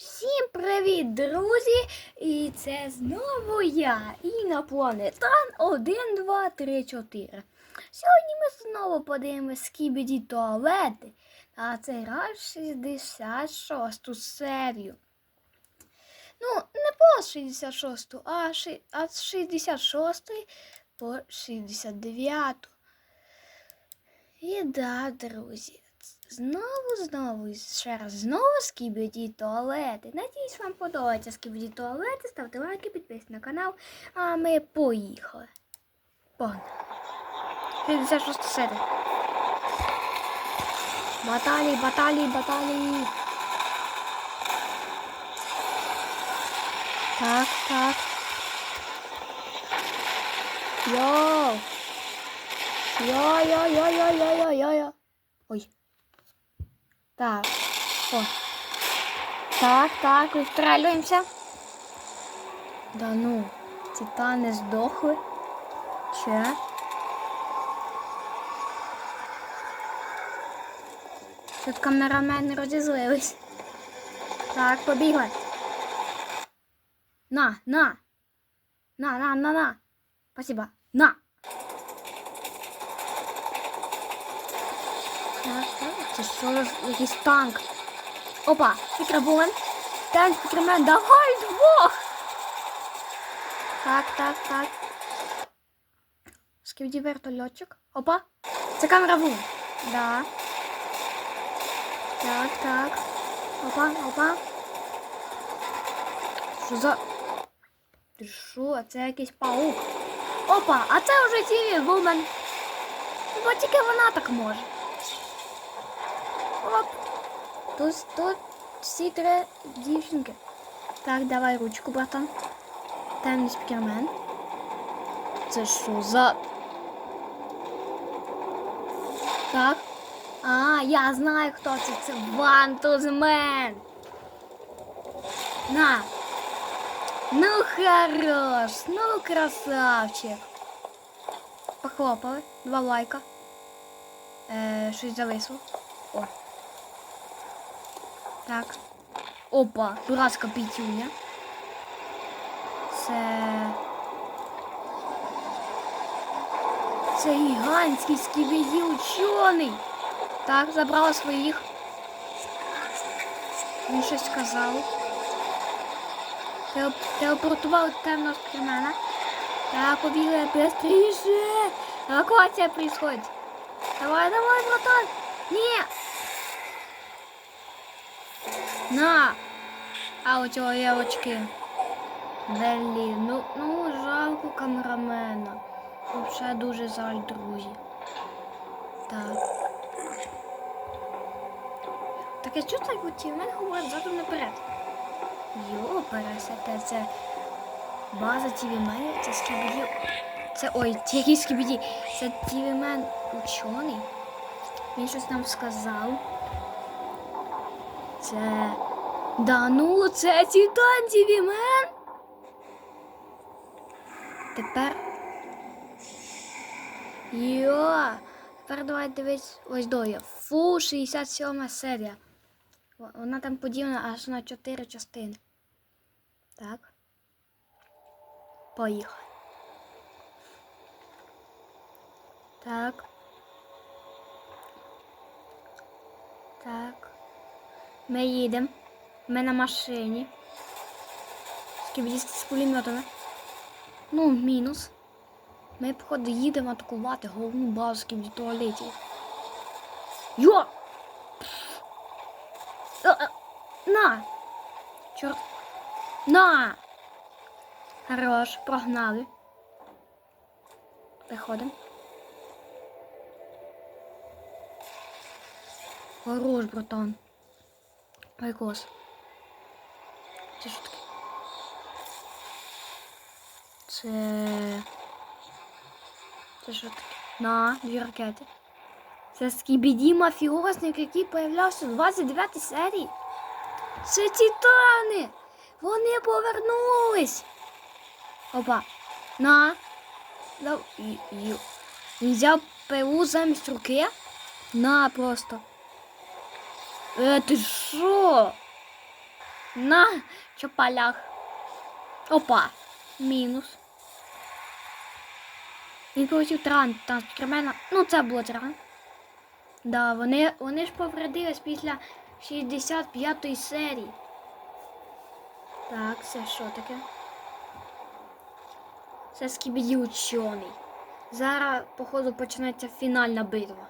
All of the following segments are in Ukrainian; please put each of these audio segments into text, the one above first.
Всім привіт, друзі! І це знову я, інопланетан 1, 2, 3, 4. Сьогодні ми знову подивимось скібіді туалети, а цей раз 66 серію. Ну, не по 66, а ши- а з 66 по 69. І да, друзі, знову, знову, і ще раз, знову скібіді туалети. Надіюсь, вам подобається скібіді туалети. Ставте лайки, підписуйтесь на канал. А ми поїхали. Погнали. 66 серія. Баталії, баталії, баталії. Так, так. Йоу. Йо-йо-йо-йо-йо-йо-йо. Ой. Так. О. Так, так, вистрелюємося. Да ну, титани здохли. Че? Тут камерамени розізлились. Так, побігли. На, на. На, на, на, на. Спасибо. На. Так, так, Це що за якийсь танк? Опа, фікрабумен. Танк, фікрамен, давай двох! Так, так, так. Скивді вертольотчик. Опа. Це камера ву. Да. Так, так. Опа, опа. Що за... Ти що? Це якийсь паук. Опа, а це вже тіві вумен. Бо тільки вона так може. Оп. Тут, тут всі три дівчинки. Так, давай ручку, братан. Темний спікермен. Це що за. Так. А, я знаю, хто це. Це Вантузмен. На. Ну хорош, ну красавчик. Похлопали. Два лайка. Е, щось зависло. О. Так. Опа, дурацька пітюня. Це. Це гігантський скібіді учений. Так, забрала своїх. Він щось сказав. Телеп- Телепортували темного спрямена. Так, побігли быстріше. Евакуація происходит. Давай, давай, братан. Ні. На! А у цього є. Блін, ну, ну жалко камерамена. Взагалі дуже жаль, друзі. Так. Таке чувство, як ті мене говорять задом наперед. Йо, пересете, це база TV-менів, це скібіді. Це ой, ті скібіді. Це TV-мен учений. Він щось нам сказав. Це. Да ну, це Титан TV-мен. Тепер. Йо! Тепер давай дивись ось доя. Фу, 67 серія. Во- Вона там поділена аж на 4 частини. Так. Поїхали. Так. Так. Ми їдемо. Ми на машині. Скібіді з пулеметами. Ну, мінус. Ми, походу, їдемо атакувати головну базу скібіді туалетів. Йо! Е, е, На! Чорт. На! Хорош, прогнали. Приходимо. Хорош, братан. Прикос. Це що таке? Це. Це що таке? На, дві ракети. Це скібіді мафіозник, який появлявся у 29 серії. Це титани! Вони повернулись. Опа. На. Взяв ПУ замість руки. На просто. Е, ти що? На чопалях. Опа. Мінус. Він полетів тран, там спікермена. Ну, це було тран. Да, вони, вони ж повредились після 65-ї серії. Так, це що таке? Це скібіді учений. Зараз, походу, почнеться фінальна битва.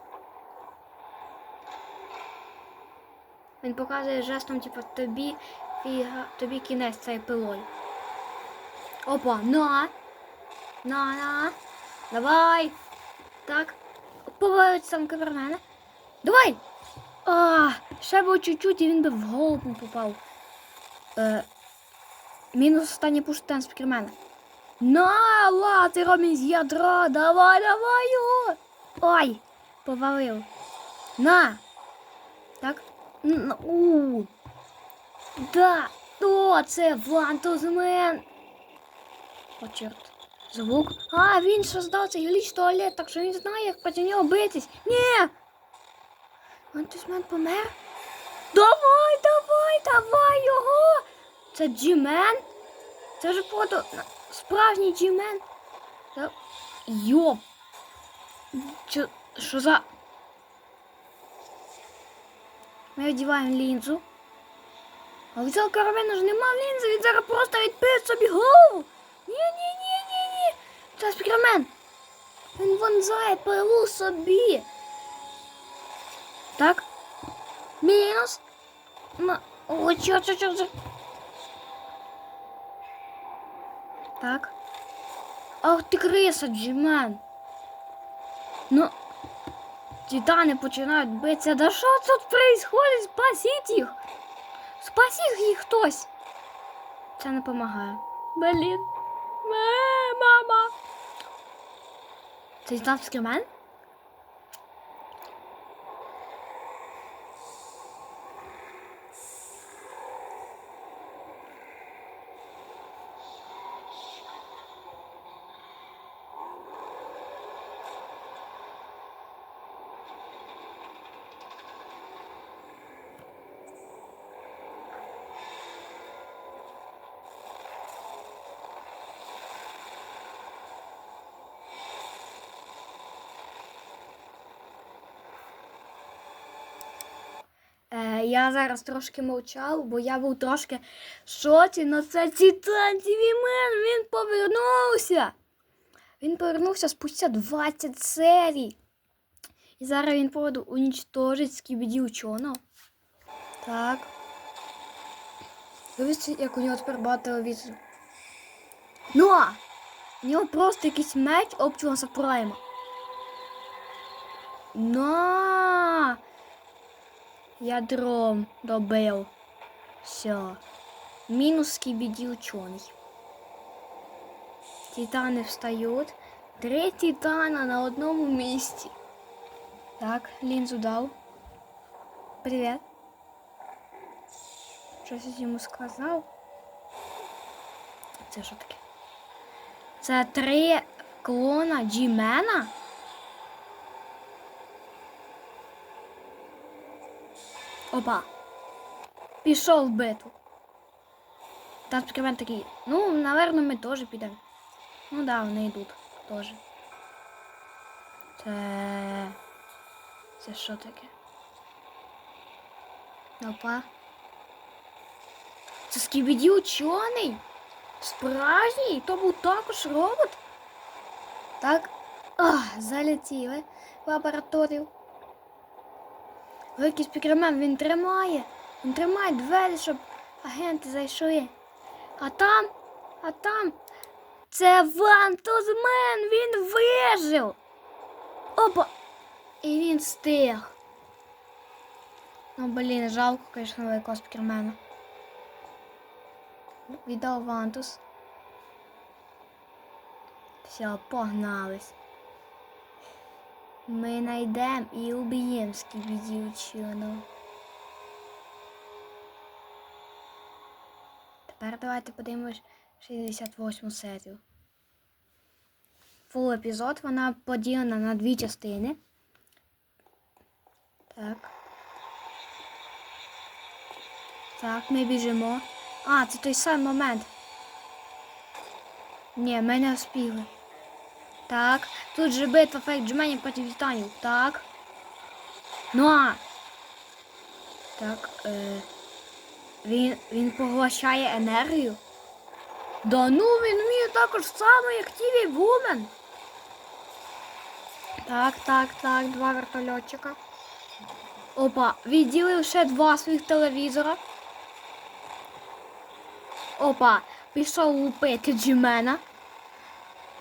Він показує жестом, типу, тобі фіга, тобі кінець цією пилою. Опа, на! На, на! Давай! Так. Повалиться сам кавермена. Давай! А, ще було чуть-чуть і він би в голову попав. Е, мінус останній пуштен спікермена. На, латером із ядра! Давай, давай його! Ой! Повалив. На! Так. У. Да! О, це Вантузмен! О, чорт. Звук. А, він создав цей гліч туалет, так що він знає, як проти нього битись. Ні! Вантузмен помер? Давай, давай, давай його! Це Джімен? Це ж фото справжній Джімен. Йоп. Що за... Ми одіваємо лінзу. А у цього каравена ж нема лінзи, він зараз просто відпиє собі голову. Ні, ні, ні, ні, ні. Це спікермен. Він вонзає пилу собі. Так. Мінус. На... О, чо, чо, чо. Так. Ах ти криса, Джимен. Ну, титани починають битися. Да що тут происходит? Спасіть їх. Спасіть їх хтось. Це не допомагає. Блін. Мама. Це титан скримен? Я зараз трошки мовчав, бо я був трошки в шоці, но це Титан Тівімен, він повернувся. Він повернувся спустя 20 серій. І зараз він поводу унічтожить скібіді ученого. Так. Дивіться, як у нього тепер багато телевізорів. Ну! У нього просто якийсь меч Оптимуса Прайма. На! Ядром добив. Все. Мінус скібіді учений. Титани встають. Три титана на одному місці. Так, лінзу дав. Привіт. Щось я йому сказав. Це що таке? Це три клона Джімена? Опа. Пішов в битву. Там спікермен такий. Ну, наверное, ми теж підемо. Ну да, вони йдуть теж. Це. Це що таке? Опа. Це скібіді учений? Справжній? То був також робот? Так. Ах, залетіли в лабораторію. Великий спікермен, він тримає. Він тримає двері, щоб агенти зайшли. А там, а там це Вантузмен, він вижив. Опа! І він стиг. Ну, блін, жалко, звісно, великого спікермена. Віддав Вантус. Все, погнались. Ми найдемо і уб'ємо скібіді ученого. Тепер давайте подивимось 68 серію. Фул епізод, вона поділена на дві частини. Так. Так, ми біжимо. А, це той самий момент. Ні, ми не встигли. Так, тут же битва фейк джменів проти титанів. Так. Ну а. Так, е, він, він поглощає енергію. Да ну він вміє також само, як Тіві Вумен. Так, так, так, два вертольотчика. Опа, відділив ще два своїх телевізора. Опа, пішов лупити Джимена.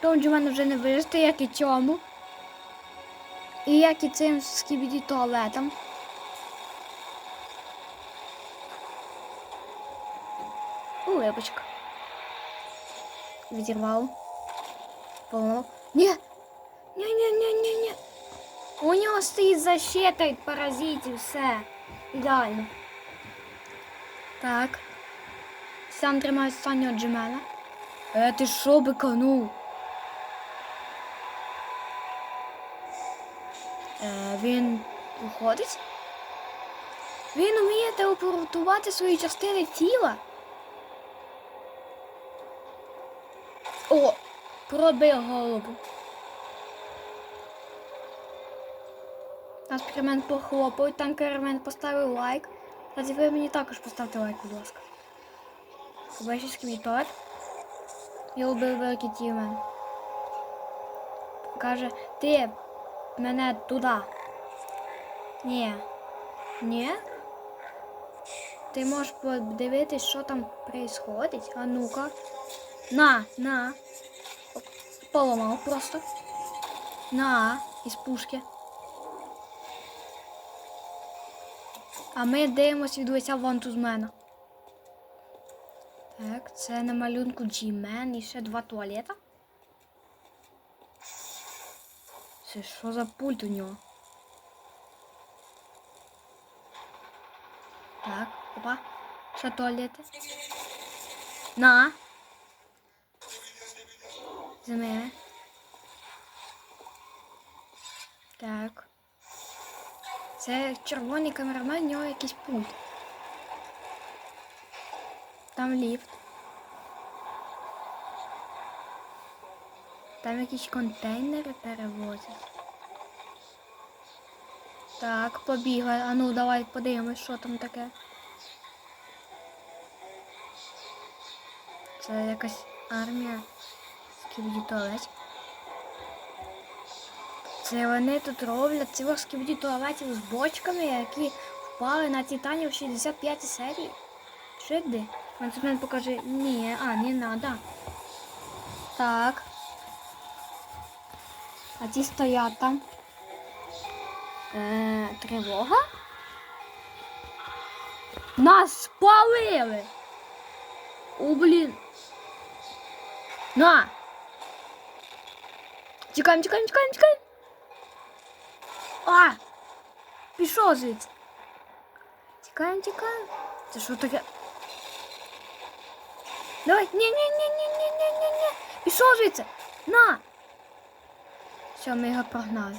Тому Джимен вже не вижити, як і цьому. І як і цим скібіді туалетом. Улипочка. Відірвав. Поламав. Ні! Ні-ні-ні-ні-ні. У нього стоїть защита від паразитів, все. Ідеально. Так. Сам тримає останнього Джемела. Е, ти що биканув? Він уходить? Він вміє телепортувати свої частини тіла. О, пробив голову. Наш пірмен похлопав, там кермен поставив лайк. Кстати, ви мені також поставте лайк, будь ласка. Побачиш квіток. Я убив великий тімен. Каже, ти мене туди. Ні. Ні? Ти можеш подивитись, що там відбувається. А ну-ка. На, на. Оп, Поламав просто. На, із пушки. А ми дивимося від лиця вантузмена. Так, це на малюнку G-Man і ще два туалета. Це що за пульт у нього? Так, опа. Ще туалети. На. За мене. Так. Це червоний камерамен, у нього якийсь пульт. Там ліфт. Там якісь контейнери перевозять. Так, побігла. А ну давай подивимось, що там таке. Це якась армія скібді-туалетів. Це вони тут роблять цілих скібді-туалетів з бочками, які впали на титанів 65 серії. Як де? Мансумен покаже. Ні, а, не надо. Так. А ті стоять там. Е, тривога? Нас спалили! О, блін. На! Тікаємо, тікаємо, тікаємо, тікаємо! А! Пішов звідси. Тікаємо, тікаємо. Це що таке? Давай, ні, ні, ні, ні, ні, ні, ні, ні. Пішов звідси. На. Все, ми його прогнали.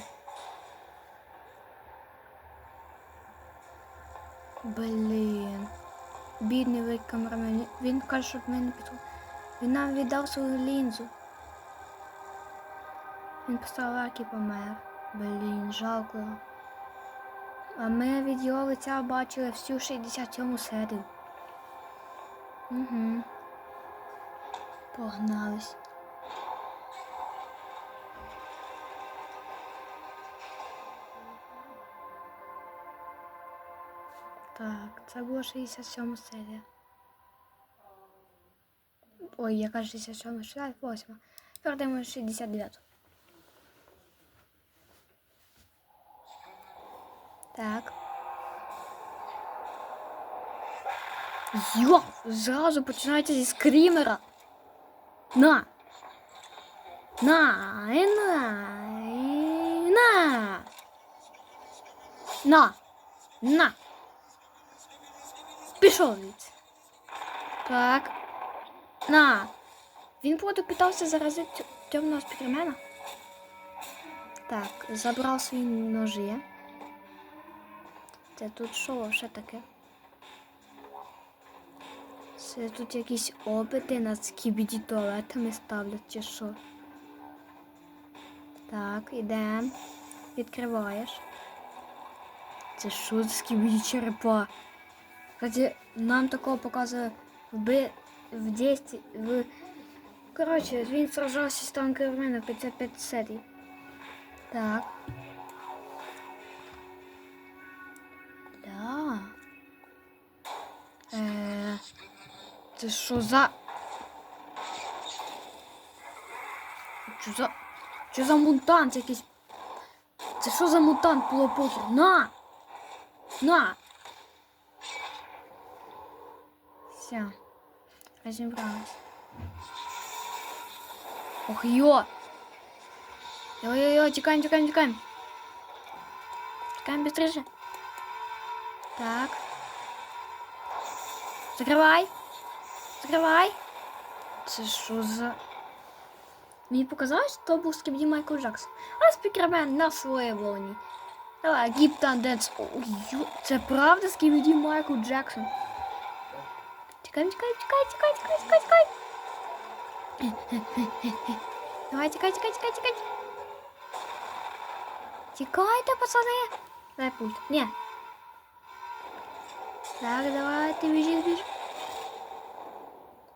Блін. Бідний великий камерамен. Він каже, щоб ми не пішло. Він нам віддав свою лінзу. Він поставив лайк і помер. Блін, жалко. А ми від його лиця бачили всю 67 серію. Угу. Погнались. Так, це була 67 серія. Ой, яка 67, 68. Тепер даємо 69. Так. Йо! Зразу починається зі скрімера. На! На! І на! І на! На! На! Пішов від. Так. На! Він просто питався заразити темного спікермена. Так, забрав свої ножі. Це тут що ще таке? Це тут якісь опити над скібіді туалетами ставлять чи що. Так, ідемо. Відкриваєш. Це що за скібіді черепа? Кстати, нам такого показує в, би... в дійстві, в... Коротше, він сражався з танкерами на 55 серій. Так. Да. Е, це що за... Що за... Що за мутант якийсь? Це що за мутант було? На! На! Все. Розібралась. Ох, йо! Йо-йо-йо, тікаємо, тікаємо, тікаємо. Тікаємо быстріше. Так. Закривай. Закривай. Це що за... Мені показалось, що то був скібді Майкл Джексон. А спікермен на своїй волні. Давай, гіптан денс. Ой, це правда скібді Майкл Джексон? Тікаємо, тікаємо, тікай, тікай, тікай, тікай, тікай. Давай, тікай, тікай, тікай, тікай. Тікайте, пацани. Дай пульт. Ні. Так, давай, ти біжи, біжи.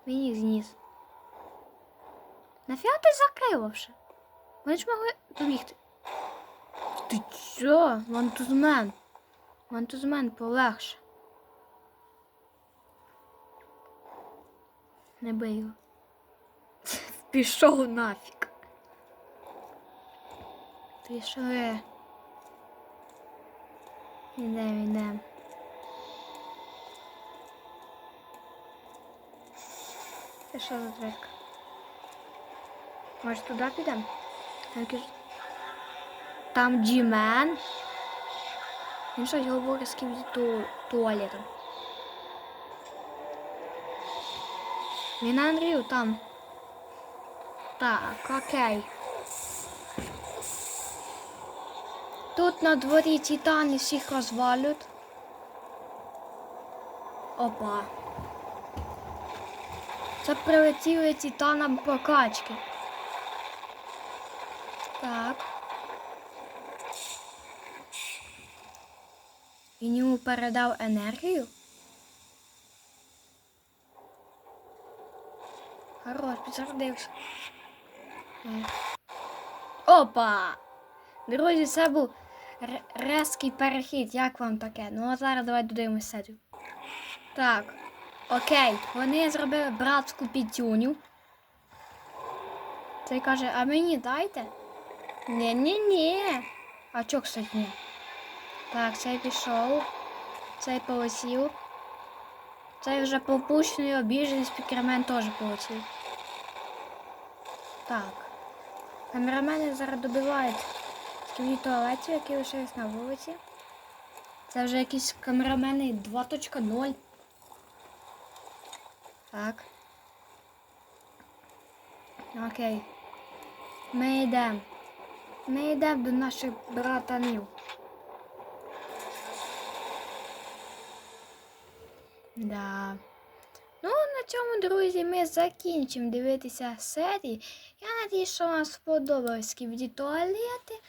Мені зніс. Нафіга ти закрив вообще? Вони ж могли побігти. Ти чо? Вантузмен. Вантузмен полегше. Не бий його. Пішов нафіг. Пішли. Ідем, ідем. Це що за дверка? Може туди підемо? Там Джімен. Він щось говорить з кимось туалетом. Він Андрію там. Так, окей. Тут на дворі титани всіх розвалюють. Опа. Це прилетіли титанам прокачки. Так. Він йому передав енергію. Хорош, підзарядився. Е. Опа! Друзі, це був резкий перехід. Як вам таке? Ну а зараз давайте додивимося серію. Так. Окей, вони зробили братську пітюню. Цей каже, а мені дайте? Ні-ні-ні. А чо, кстати, ні? Так, цей пішов. Цей полетів. Цей вже попущений, обіжений спікермен теж полетів. Так. Камерамени зараз добивають скільки туалетів, які лишились на вулиці. Це вже якісь камерамени 2.0. Так. Окей. Ми йдемо. Ми йдемо до наших братанів. Да. Цьому, друзі, ми закінчимо дивитися серії. Я надію, що вам сподобалось скібді туалети.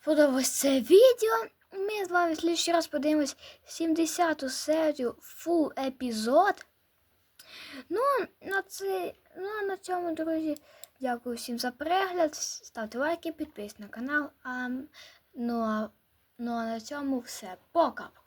Сподобалось це відео. Ми з вами в слідчий раз подивимось 70-ту серію фул епізод. Ну, на це, ну, а на цьому, друзі, дякую всім за перегляд. Ставте лайки, підписуйтесь на канал. А, ну, а, ну а на цьому все. Пока-пока.